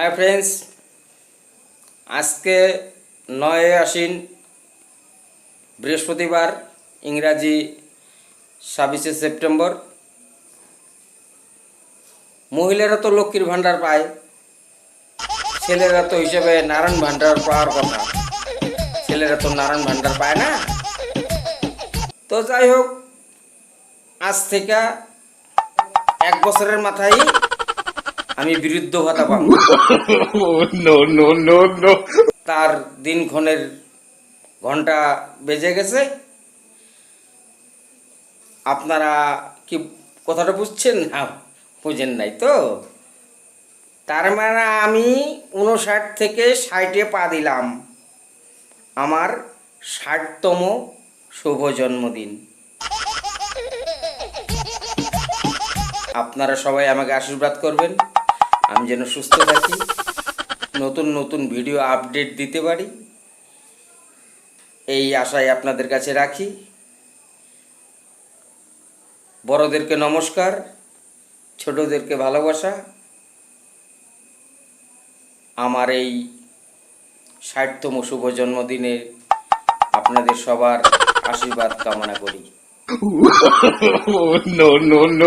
Hi friends আজকে নয় আশ্বিন, বৃহস্পতিবার, ইংরাজি ছাব্বিশে সেপ্টেম্বর। মহিলারা তো লক্ষ্মীর ভাণ্ডার পায়, ছেলেরা তো হিসেবে নারায়ণ ভাণ্ডার পাওয়ার কথা। ছেলেরা তো নারায়ণ ভাণ্ডার পায় না। তো যাই হোক, আজ থেকে এক বছরের মাথায় আমি বিরুদ্ধ ভাতা পাবো. তার দিনক্ষণের ঘণ্টা বেজে গেছে। আপনারা কি কথাটা বুঝছেন? না বুঝেন নাই তো। তার মানে আমি উনষাট থেকে ষাটে পা দিলাম। আমার ষাটতম শুভ জন্মদিন। আপনারা সবাই আমাকে আশীর্বাদ করবেন। আমি যেন সুস্থ থাকি নতুন নতুন ভিডিও আপডেট দিতে পারি। এই আশায় আপনাদের কাছে রাখি। বড়দেরকে নমস্কার ছোটদেরকে ভালোবাসা। আমার এই ষাটতম শুভ জন্মদিনে আপনাদের সবার আশীর্বাদ কামনা করি। No, no, no.